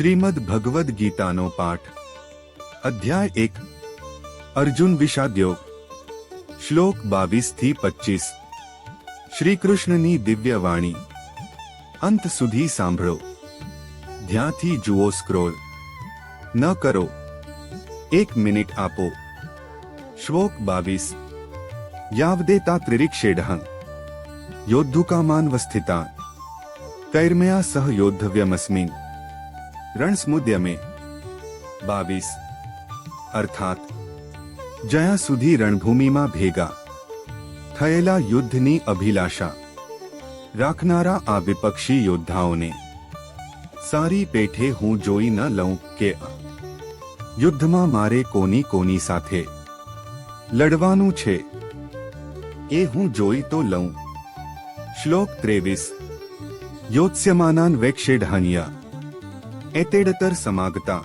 શ્રીમદ ભગવદ્ ગીતાનો પાઠ અધ્યાય એક અર્જુન વિષાદ્યોગ શ્લોક બાવીસ થી પચીસ શ્રી કૃષ્ણની દિવ્ય વાણી અંત સુધી સાંભળો ધ્યાનથી જુઓ સ્ક્રોલ ન કરો એક મિનિટ આપો શ્લોક બાવીસ યાવદેતા ત્રિરિક્ષેડઃ યોદ્ધુકામાન્વસ્થિતા કૈર્મયા સહ યોદ્ધવ્યમસ્મિન રણસ્મુદ્યમે. બાવીસ. અર્થાત, જ્યાં સુધી રણભૂમિમાં ભેગા થયેલા યુદ્ધની અભિલાષા રાખનારા આ વિપક્ષી યોદ્ધાઓને, સારી પેઠે હું જોઈ ન લઉં કે યુદ્ધમાં મારે કોની કોની સાથે લડવાનું છે, એ હું જોઈ તો લઉં. શ્લોક ત્રેવીસ. યોત્સ્યમાનાન વેક્ષેઢહન્ય એતેડતર સમાગતા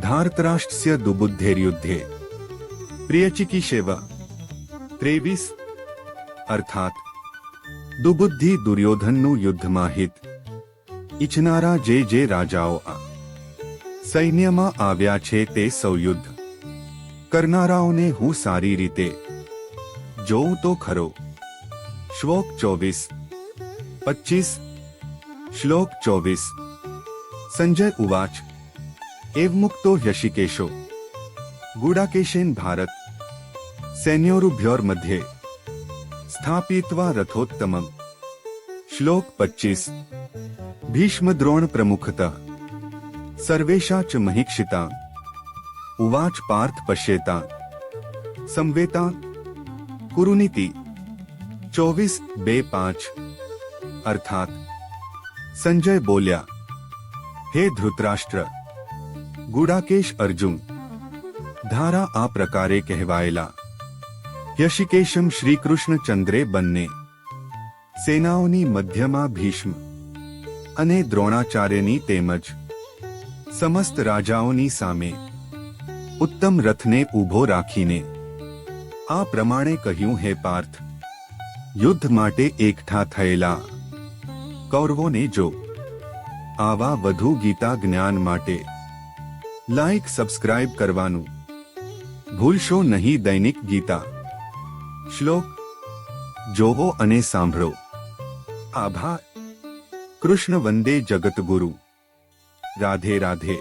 ધાર્તરાષ્ટ્રસ્ય દુબુદ્ધેર્યુદ્ધે પ્રિયચિકીશેવ ત્રેવીસ અર્થાત દુબુદ્ધિ દુર્યોધનનું યુદ્ધમાં હિત ઈચ્છનારા જે જે રાજાઓ આ સૈન્યમાં આવ્યા છે તે સૌ યુદ્ધ કરનારાઓને હું સારી રીતે જોઉં તો ખરો શ્લોક ચોવીસ પચીસ શ્લોક ચોવીસ संजय उवाच। एवमुक्तो यशिकेशो। गुडाकेशेन भारत। सैन्योरुभ्योर्मध्ये। स्थापित्वा रथोत्तम श्लोक 25 भीष्म द्रोण प्रमुखतः सर्वेशा च महीक्षिता। उवाच पार्थ पश्येता। संवेता। कुरुनीति। चौबीस बे पाँच। अर्थात, संजय बोलिया। હે ધૃતરાષ્ટ્ર, ગુડાકેશ અર્જુન, ધારા આ પ્રકારે કહેવાયેલા. યશિકેશમ શ્રીકૃષ્ણચંદ્રે બંને, સેનાઓની મધ્યમાં ભીષ્મ અને દ્રોણાચાર્યની તેમજ સમસ્ત રાજાઓની સામે ઉત્તમ રથને ઊભો રાખીને આ પ્રમાણે કહ્યું, હે પાર્થ, યુદ્ધ માટે એકઠા થયેલા કૌરવોને જો આવા વધુ ગીતા જ્ઞાન માટે. લાઈક સબસ્ક્રાઇબ કરવાનું. ભૂલશો નહીં દૈનિક ગીતા. શ્લોક. જોવો અને સાંભળો. આભાર. કૃષ્ણ વંદે જગતગુરુ રાધે રાધે.